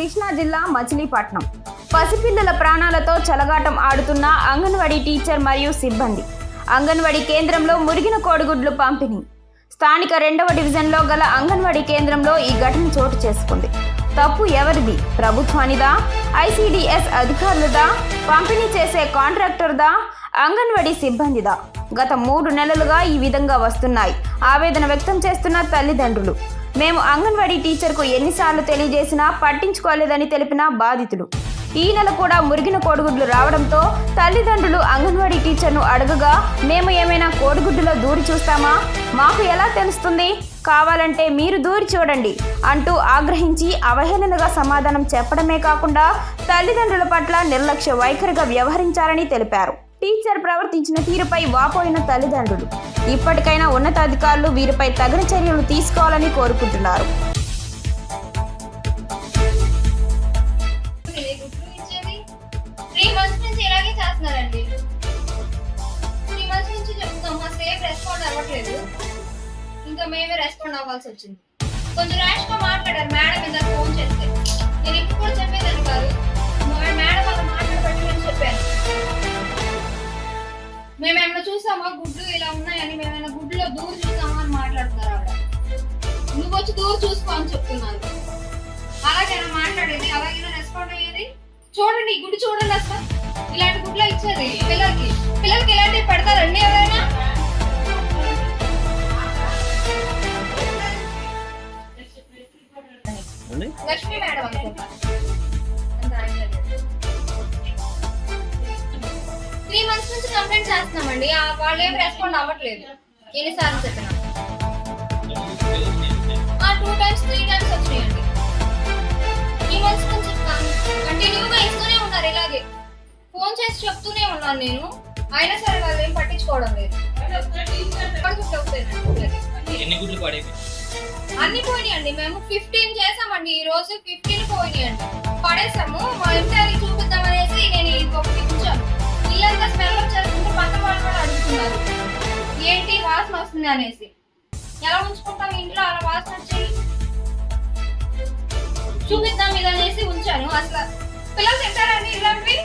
కృష్ణా జిల్లా మచిలీపట్నం. పసిపిల్లల ప్రాణాలతో చలగాటం ఆడుతున్న అంగన్వాడీ టీచర్ మరియు సిబ్బంది. అంగన్వాడీ కేంద్రంలో మురిగిన కోడిగుడ్లు పంపిణీ. స్థానిక రెండవ డివిజన్లో గల అంగన్వాడీ కేంద్రంలో ఈ ఘటన చోటు చేసుకుంది. తప్పు ఎవరిది? ప్రభుత్వానిదా? ఐసీడీఎస్ అధికారులదా? పంపిణీ చేసే కాంట్రాక్టర్దా? అంగన్వాడీ సిబ్బందిదా? గత మూడు నెలలుగా ఈ విధంగా వస్తున్నాయి. ఆవేదన వ్యక్తం చేస్తున్న తల్లిదండ్రులు. మేము అంగన్వాడీ టీచర్కు ఎన్నిసార్లు తెలియజేసినా పట్టించుకోలేదని తెలిపిన బాధితులు. ఈ నెల కూడా మురిగిన కోడిగుడ్లు రావడంతో తల్లిదండ్రులు అంగన్వాడీ టీచర్ను అడగగా మేము ఏమైనా కోడిగుడ్డులో దూరి చూస్తామా? మాకు ఎలా తెలుస్తుంది? కావాలంటే మీరు దూరి చూడండి అంటూ ఆగ్రహించి అవహేళనగా సమాధానం చెప్పడమే కాకుండా తల్లిదండ్రుల పట్ల నిర్లక్ష్య వైఖరిగా వ్యవహరించారని తెలిపారు. టీచర్ ప్రవర్తించిన తీరుపై వాపోయిన తల్లిదండ్రులు. ఇప్పటికైనా ఉన్నతాధికారులు వీరిపై తగిన చర్యలు తీసుకోవాలని కోరుకుంటున్నారు. చేస్తున్నారండి త్రీ మంత్స్ నుంచి చెప్తున్నాం మా సేఫ్ రెస్పాండ్ అవ్వట్లేదు ఇంకా మేమే రెస్పాండ్ అవ్వాల్సి వచ్చింది. కొంచెం ర్యాష్గా మాట్లాడారు మేడం ఇందాక ఫోన్ చేస్తే. చూసామా గుడ్లు ఇలా ఉన్నాయని మేమైనా గుడ్లో దూరం చూసామా? అని మాట్లాడుతున్నారు ఆవిడ. నువ్వు వచ్చి దూరం చూసుకో అని చెప్తున్నారు. అలాగేనా మాట్లాడేది. అలాగేనా రెస్పాండ్ అయ్యేది? చూడండి గుడి చూడండి అసలు. ఇలాంటి గుడ్లో ఇచ్చేది పిల్లలకి. పిల్లలకి ఇలాంటివి పెడతారండి ఎవరైనా? లక్ష్మి మేడం అనుకుంటా. మంత్స్ నుంచి కంప్లైంట్ చేస్తున్నామండి. ఆ వాళ్ళు ఏం రెస్పాండ్ అవ్వట్లేదు. ఎన్నిసార్లు చెప్పినా. టూ టైమ్స్ త్రీ టైమ్స్ వచ్చినాయండి. త్రీ మంత్స్ నుంచి కంటిన్యూగా ఇస్తూనే ఉన్నారు ఇలాగే. ఫోన్ చేసి చెప్తూనే ఉన్నాను నేను. అయినా సరే వాళ్ళు ఏం పట్టించుకోవడం లేదు. అన్ని పోయినాయండి. మేము ఫిఫ్టీన్ చేసామండి. ఈ రోజు ఫిఫ్టీన్ పోయినాయండి. పడేసాము. మా ఇంటి చూపిద్దాం అనేసి నేను ఇది ఒకటి వాసన వస్తుంది అనేసి. ఎలా ఉంచుకుంటాం ఇంట్లో అలా వాసన వచ్చి చూపిద్దాం ఇది అనేసి ఉంచాను. అసలు పిల్లలు తింటారండి ఇలాంటివి?